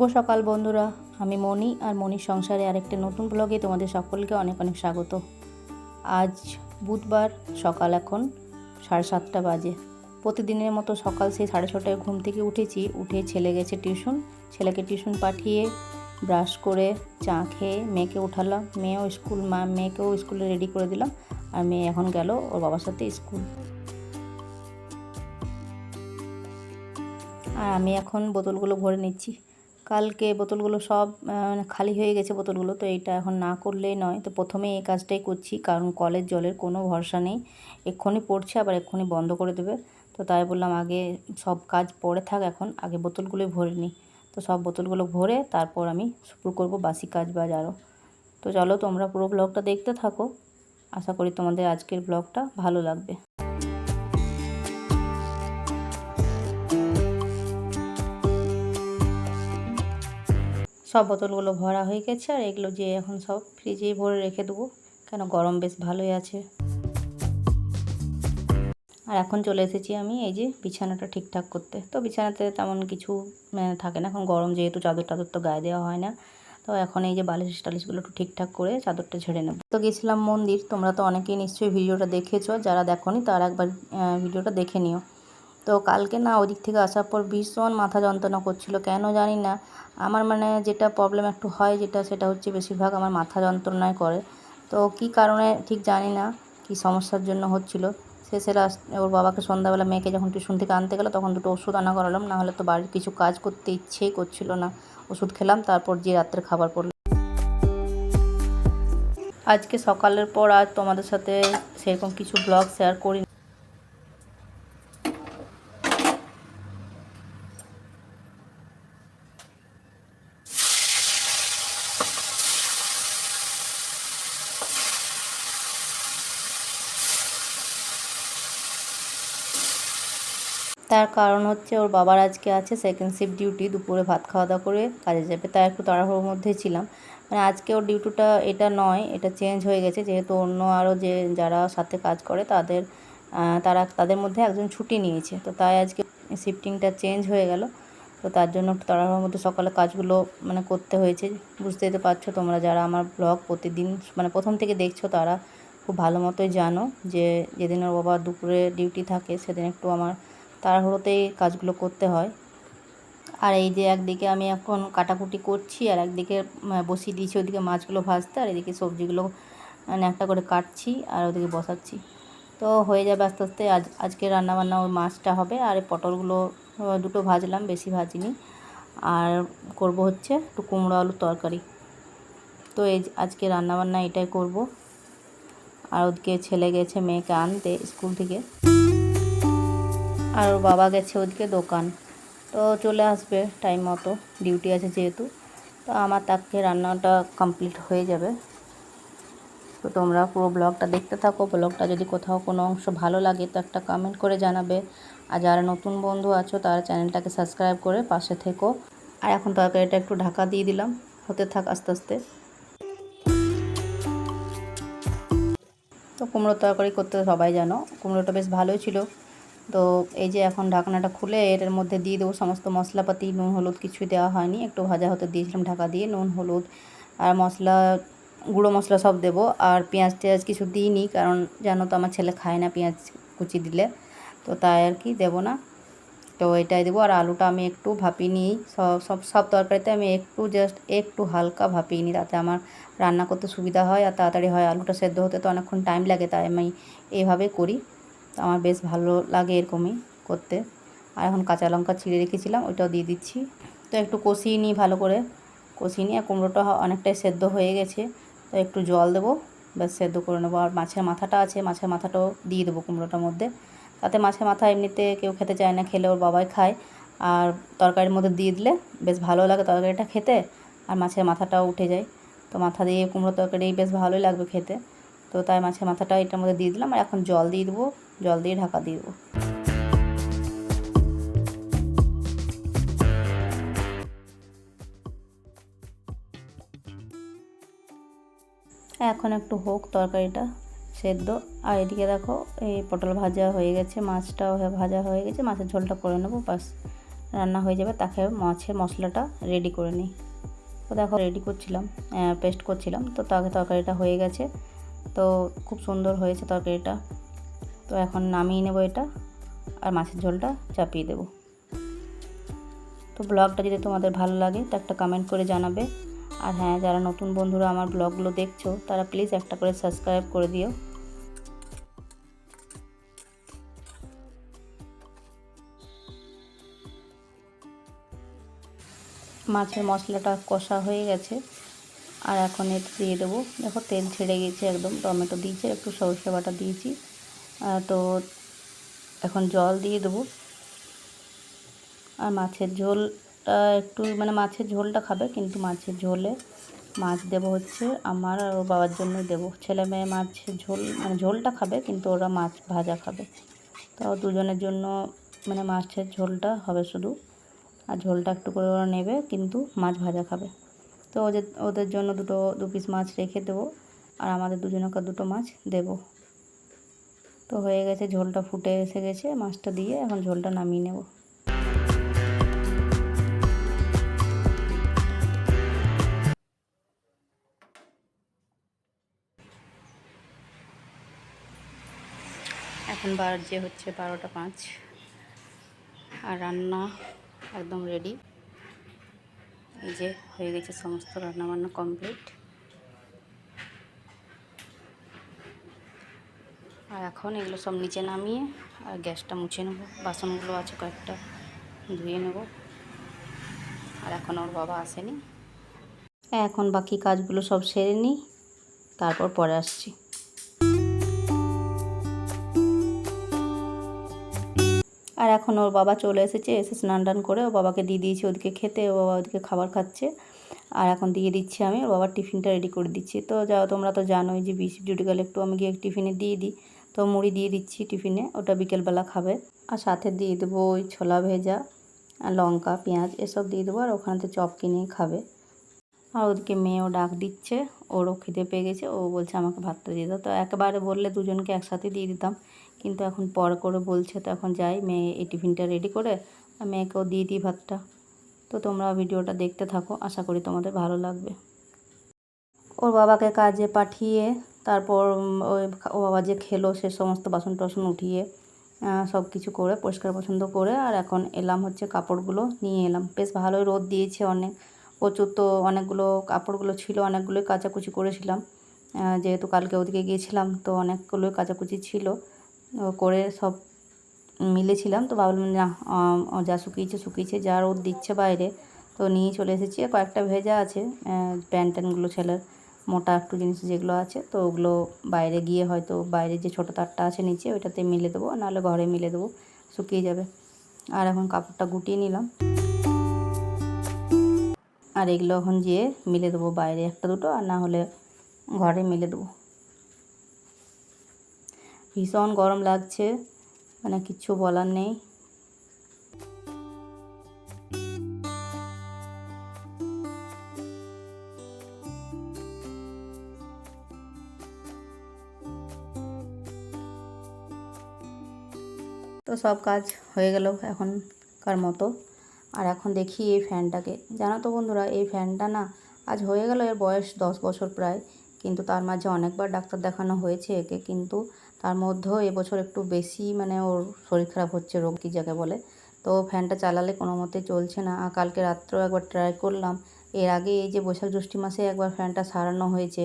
শুভ সকাল বন্ধুরা। আমি মণি আর মণির সংসারে আরেকটি নতুন ব্লগে তোমাদের সকলকে অনেক অনেক স্বাগত। আজ বুধবার সকাল এখন সাড়ে সাতটা বাজে। প্রতিদিনের মতো সকাল সেই সাড়ে ছটায় ঘুম থেকে উঠেছি, উঠে ছেলে গেছে টিউশন। ছেলেকে টিউশন পাঠিয়ে ব্রাশ করে চা খেয়ে মেয়েকে উঠালাম। মেয়েও স্কুল, মা, মেয়েকেও স্কুলে রেডি করে দিলাম আর মেয়ে এখন গেল ওর বাবার সাথে স্কুল। আর আমি এখন বোতলগুলো ভরে নিচ্ছি। কালকে বোতলগুলো সব মানে খালি হয়ে গেছে বোতলগুলো, তো এইটা এখন না করলেই নয়। তো প্রথমে এই কাজটাই করছি, কারণ কলের জলের কোনো ভরসা নেই। এক্ষুনি পড়ছে, আবার এক্ষুনি বন্ধ করে দেবে। তো তাই বললাম আগে সব কাজ পড়ে থাক এখন, আগে বোতলগুলোই ভরে নিই। তো সব বোতলগুলো ভরে তারপর আমি শুরু করব বাসি কাজ বাজ আরও তো চলো তোমরা পুরো ব্লগটা দেখতে থাকো। আশা করি তোমাদের আজকের ব্লগটা ভালো লাগবে। সব বোতলগুলো ভরা হয়ে গেছে আর এগুলো যে এখন সব ফ্রিজেই ভরে রেখে দেবো। কেন গরম বেশ ভালোই আছে। আর এখন চলে এসেছি আমি এই যে বিছানাটা ঠিকঠাক করতে। তো বিছানাতে তেমন কিছু মানে থাকে না, এখন গরম যেহেতু চাদর টাদর তো গায়ে দেওয়া হয় না। তো এখন এই যে বালিশ টালিশগুলো একটু ঠিকঠাক করে চাদরটা ঝেড়ে নেব। তো গেছিলাম মন্দির, তোমরা তো অনেকেই নিশ্চয়ই ভিডিওটা দেখেছ, যারা দেখোনি তারা একবার ভিডিওটা দেখে নিও। তো কালকে না ওদিক থেকে আসার পর ভীষণ মাথা যন্ত্রণা করছিল, কেন জানি না। আমার মানে যেটা প্রবলেম একটু হয় যেটা, সেটা হচ্ছে বেশিরভাগ আমার মাথা যন্ত্রণায় করে। তো কি কারণে ঠিক জানি না, কি সমস্যার জন্য হচ্ছিল। শেষে লাস্ট ওর বাবাকে সন্ধ্যাবেলা মেয়েকে যখন টিউশন থেকে আনতে গেলো, তখন দুটো ওষুধ আনা করালাম, না হলে তো বাড়ির কিছু কাজ করতে ইচ্ছেই করছিল না। ওষুধ খেলাম, তারপর যে রাত্রে খাবার পড়ল। আজকে সকালের পর আজ তোমাদের সাথে সেরকম কিছু ব্লগ শেয়ার করি তার কারণ হচ্ছে ওর বাবার আজকে আছে সেকেন্ড শিফট ডিউটি দুপুরে ভাত খাওয়া দাওয়া করে কাজে যাবে। তাই একটু তাড়াহুড়োর মধ্যে ছিলাম। মানে আজকে ওর ডিউটিটা এটা নয়, এটা চেঞ্জ হয়ে গেছে। যেহেতু অন্য আরও যে যারা সাথে কাজ করে তাদের তারা তাদের মধ্যে একজন ছুটি নিয়েছে। তো তাই আজকে শিফটিংটা চেঞ্জ হয়ে গেল। তো তার জন্য একটু তাড়াহুড়োর মধ্যে সকালে কাজগুলো মানে করতে হয়েছে। বুঝতেই তো পারছ তোমরা যারা আমার ব্লগ প্রতিদিন মানে প্রথম থেকে দেখছ তারা খুব ভালো মতোই জানো যে যেদিন ওর বাবা দুপুরে ডিউটি থাকে সেদিন একটু আমার তাড়াহুড়োতেই কাজগুলো করতে হয়। আর এই যে একদিকে আমি এখন কাটাকুটি করছি, আর একদিকে বসিয়ে দিয়েছি ওদিকে মাছগুলো ভাজতে, আর এদিকে সবজিগুলো একটা করে কাটছি, আর ওদিকে বসাচ্ছি। তো হয়ে যাবে আস্তে আস্তে, আজ, আজকে রান্নাবান্না ওই মাছটা হবে, আর এই পটলগুলো দুটো ভাজলাম, বেশি ভাজিনি। আর করব হচ্ছে একটু কুমড়ো আলুর তরকারি। তো এই আজকে রান্নাবান্না এটাই করব। আর ওদিকে ছেলে গেছে, মেয়েকে আনতে স্কুল থেকে। আর ওর বাবা গেছে ওদিকে দোকান। তো চলে আসবে টাইম মতো ডিউটি আছে যেহেতু। তো আমার তাকে রান্নাটা কমপ্লিট হয়ে যাবে। তো তোমরা পুরো ব্লগটা দেখতে থাকো। ব্লগটা যদি কোথাও কোনো অংশ ভালো লাগে তো একটা কমেন্ট করে জানাবে। আর যারা নতুন বন্ধু আছো, তারা চ্যানেলটাকে সাবস্ক্রাইব করে পাশে থেকো। আর এখন তরকারিটা একটু ঢাকা দিয়ে দিলাম। হতে থাক আস্তে আস্তে। তো কুমড়োর তরকারি করতে সবাই জানো, কুমড়োটা বেশ ভালোই ছিল। তো এই যে এখন ঢাকনাটা খুলে এটার মধ্যে দিয়ে দেবো সমস্ত মশলাপাতি, নুন, হলুদ কিছুই দেওয়া হয়নি। একটু ভাজা হতে দিয়েছিলাম ঢাকা দিয়ে, নুন, হলুদ আর মশলা, গুঁড়ো মশলা সব দেবো। আর পেঁয়াজ টেয়াজ কিছু দিইনি কারণ জানো তো আমার ছেলে খায় না পেঁয়াজ কুচি দিলে, তো তাই আর কি দেবো না। তো এটাই দেবো। আর আলুটা আমি একটু ভাপিয়ে নিই সব সব সব তরকারিতে আমি একটু জাস্ট একটু হালকা ভাপিয়ে নিই তাতে আমার রান্না করতে সুবিধা হয় আর তাড়াতাড়ি হয় আলুটা সেদ্ধ হতে তো অনেকক্ষণ টাইম লাগে তাই আমি এইভাবে করি। তো আমার বেশ ভালো লাগে এরকমই করতে। আর এখন কাঁচা লঙ্কা ছিঁড়ে রেখেছিলাম, ওইটাও দিয়ে দিচ্ছি। তো একটু কষিয়ে নিই ভালো করে। কষিয়ে নিয়ে কুমড়োটা অনেকটাই সেদ্ধ হয়ে গেছে, তো একটু জল দেবো, ব্যাস সেদ্ধ করে নেব। আর মাছের মাথাটা আছে, মাছের মাথাটাও দিয়ে দেবো কুমড়োটার মধ্যে। তাতে মাছের মাথা এমনিতে কেউ খেতে চায় না, খেলে ওর বাবাই খায়। আর তরকারির মধ্যে দিয়ে দিলে বেশ ভালো লাগে তরকারিটা খেতে, আর মাছের মাথাটাও উঠে যায়। তো মাথা দিয়ে কুমড়ো তরকারি বেশ ভালোই লাগবে খেতে। তো তাই মাছের মাথাটা এটার মধ্যে দিয়ে দিলাম, আর এখন জল দিয়ে দেবো। জল দিয়ে ঢাকা দিয়ে দেবো। এখন একটু হোক তরকারিটা সেদ্ধ। আর এদিকে দেখো, এই পটল ভাজা হয়ে গেছে, মাছটাও ভাজা হয়ে গেছে, মাছের ঝোলটা করে নেব বাস রান্না হয়ে যাবে, তাকে মাছের মশলাটা রেডি করে নিই। তো দেখো রেডি করছিলাম পেস্ট করছিলাম, তো তাকে তরকারিটা হয়ে গেছে। তো খুব সুন্দর হয়েছে তরকারিটা। তো এখন নামিয়ে নেব এটা আর মাছের ঝোলটা চাপিয়ে দেবো। তো ব্লগটা যদি তোমাদের ভালো লাগে তো একটা কমেন্ট করে জানাবে। আর হ্যাঁ যারা নতুন বন্ধুরা আমার ব্লগগুলো দেখছ, তারা প্লিজ একটা করে সাবস্ক্রাইব করে দিও। মাছের মশলাটা কষা হয়ে গেছে। আর এখন এটা দিয়ে দেবো। দেখো তেল ছেড়ে গেছে একদম। টমেটো দিয়েছি একটু সরষে বাটা দিয়েছি। তো এখন জল দিয়ে দেবো। আর মাছের ঝোলটা একটু মানে মাছের ঝোলটা খাবে, কিন্তু মাছের ঝোলে মাছ দেবো হচ্ছে আমার আর ওর বাবার জন্য দেবো। ছেলে মেয়ে মাছের ঝোল মানে ঝোলটা খাবে, কিন্তু ওরা মাছ ভাজা খাবে। তো দুজনের জন্য মানে মাছের ঝোলটা হবে শুধু। আর ঝোলটা একটু করে ওরা নেবে, কিন্তু মাছ ভাজা খাবে। তো ওদের ওদের জন্য দুটো, দু পিস মাছ রেখে দেবো। আর আমাদের দুজনকে দুটো মাছ দেব। তো হয়ে গেছে, ঝোলটা ফুটে এসে গেছে। মাছটা দিয়ে এখন ঝোলটা নামিয়ে নেব। এখন বার যে হচ্ছে বারোটা পাঁচ। আর রান্না একদম রেডি এই যে হয়ে গেছে সমস্ত রান্নাবান্না কমপ্লিট আর এখন এগুলো সব নিচে নামিয়ে আর গ্যাসটা মুছে নেব। বাসনগুলো আছে কয়েকটা, ধুয়ে নেব। আর এখন ওর বাবা আসেনি। এখন বাকি কাজগুলো সব সেরে নিই, তারপর পরে আসছি। আর এখন ওর বাবা চলে এসেছে, এসে স্নান টান করে ও বাবাকে দিয়ে দিয়েছি ওদিকে খেতে, ও বাবা ওদিকে খাবার খাচ্ছে। আর এখন দিয়ে দিচ্ছি আমি, ওর বাবার টিফিনটা রেডি করে দিচ্ছি। তো যাও, তোমরা তো জানোই যে বিশ ডিউটি গেলে একটু আমি গিয়ে টিফিনে দিয়ে দিই। তো মুড়ি দিয়ে দিচ্ছি টিফিনে, ওটা বিকেলবেলা খাবে। আর সাথে দিয়ে দেবো ওই ছোলা ভেজা লঙ্কা, পেঁয়াজ, এসব দিয়ে দেবো, আর ওখানে তো চপ কিনে খাবে। আর ওদিকে মেয়েও ডাক দিচ্ছে, ওরও খিদে পেয়ে গেছে, ও বলছে আমাকে ভাতটা দিয়ে দাও। তো একেবারে বললে দুজনকে একসাথে দিয়ে দিতাম, কিন্তু এখন পর করে বলছে, তো এখন যাই, মেয়ে এই টিফিনটা রেডি করে মেয়েকেও দিয়ে দিই ভাতটা। তো তোমরা ভিডিওটা দেখতে থাকো, আশা করি তোমাদের ভালো লাগবে। ওর বাবাকে কাজে পাঠিয়ে তারপর ওই ও বাবা যে খেলো সে সমস্ত বাসন টাসন উঠিয়ে সব কিছু করে, পরিষ্কার পছন্দ করে, আর এখন এলাম হচ্ছে কাপড়গুলো নিয়ে এলাম। বেশ ভালোই রোদ দিয়েছে অনেক। প্রচুর তো অনেকগুলো কাপড়গুলো ছিল, অনেকগুলোই কাচাকুচি করেছিলাম। যেহেতু কালকে ওদিকে গিয়েছিলাম, তো অনেকগুলোই কাচাকুচি ছিল। করে সব মিলেছিলাম, তো ভাবলাম না যা শুকিয়েছে শুকিয়েছে, যা রোদ দিচ্ছে বাইরে, তো নিয়ে চলে এসেছি। কয়েকটা ভেজা আছে প্যান্ট ট্যান্টগুলো ছেলের। মোটা একটু জিনিস যেগুলো আছে, তো ওগুলো বাইরে গিয়ে হয়তো বাইরে যে ছোটো তারটা আছে নিচে, ওইটাতে মিলে দেবো নাহলে ঘরে মিলে দেবো, শুকিয়ে যাবে। আর এখন কাপড়টা গুটিয়ে নিলাম। আর এগুলো এখন যেয়ে মিলে দেবো বাইরে একটা দুটো, আর না হলে ঘরে মিলে দেবো। ভীষণ গরম লাগছে মানে কিচ্ছু বলার নেই। তো সব কাজ হয়ে গেল এখনকার মতো। আর এখন দেখি এই ফ্যানটাকে। জানো তো বন্ধুরা, এই ফ্যানটা না আজ হয়ে গেল এর বয়স দশ বছর প্রায়। কিন্তু তার মাঝে অনেকবার ডাক্তার দেখানো হয়েছে একে, কিন্তু তার মধ্যেও এবছর একটু বেশি মানে ওর শরীর খারাপ হচ্ছে, রোগ কী যাকে বলে। তো ফ্যানটা চালালে কোনো মতে চলছে না। আর কালকে রাত্রেও একবার ট্রাই করলাম। এর আগে এই যে বৈশাখ জ্যৈষ্ঠী মাসে একবার ফ্যানটা সারানো হয়েছে,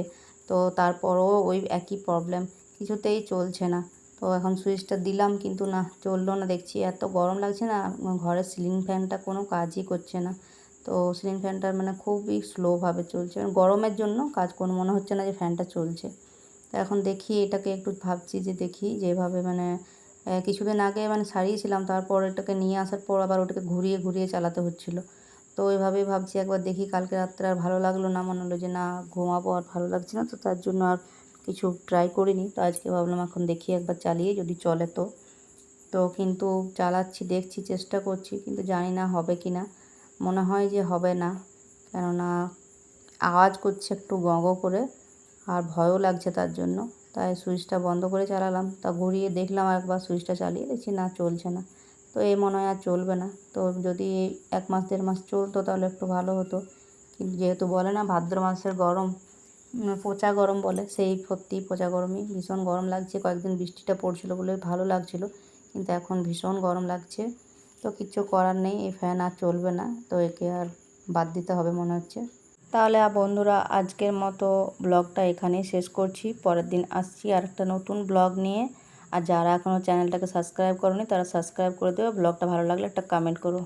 তো তারপরও ওই একই প্রবলেম। কিছুতেই চলছে না। তো এখন সুইচটা দিলাম, কিন্তু না, চলল না। দেখছি এত গরম লাগছে না ঘরের সিলিং ফ্যানটা কোনো কাজই করছে না। তো সিলিং ফ্যানটার মানে খুবই স্লোভাবে চলছে। গরমের জন্য কাজ কোনো, মনে হচ্ছে না যে ফ্যানটা চলছে। তো এখন দেখি, এটাকে একটু ভাবছি যে দেখি যেভাবে মানে কিছুদিন আগে মানে সারিয়েছিলাম, তারপর এটাকে নিয়ে আসার পর আবার ওটাকে ঘুরিয়ে ঘুরিয়ে চালাতে হচ্ছিল। তো ওইভাবেই ভাবছি একবার দেখি, কালকে রাত্রে আর ভালো লাগল না, মনে হলো যে না, ঘুমাবো আর ভালো লাগছে না, তো তার জন্য আর কিছু ট্রাই করিনি। তো আজকে ভাবলাম এখন দেখি একবার চালিয়ে যদি চলে তো। তো কিন্তু চালাচ্ছি, দেখছি, চেষ্টা করছি, কিন্তু জানি না হবে কি না মনে হয় যে হবে না। কেননা আওয়াজ করছে একটু গঁ করে, আর ভয়ও লাগছে তার জন্য। তাই সুইচটা বন্ধ করে চালালাম। তা ঘুরিয়ে দেখলাম একবার সুইচটা চালিয়ে, দেখছি না, চলছে না। তো এই মনে হয় আর চলবে না। তো যদি এক মাস, দেড় মাস চলতো তাহলে একটু ভালো হতো। কিন্তু যেহেতু বলে না ভাদ্র মাসের গরম পচা গরম বলে, সেই সত্যি পচা গরমই। ভীষণ গরম লাগছে, কয়েকদিন বৃষ্টিটা পড়ছিল বলে ভালো লাগছিল, কিন্তু এখন ভীষণ গরম লাগছে। তো কিচ্ছু করার নেই, এই ফ্যান আর চলবে না, তো একে আর বাদ দিতে হবে মনে হচ্ছে। তাহলে বন্ধুরা, আজকের মতো ব্লগটা এখানেই শেষ করছি। পরের দিন আসছি আর একটা নতুন ব্লগ নিয়ে। আর যারা এখনও চ্যানেলটাকে সাবস্ক্রাইব করনি, তারা সাবস্ক্রাইব করে দেবে ব্লগটা ভালো লাগলে একটা কমেন্ট করো।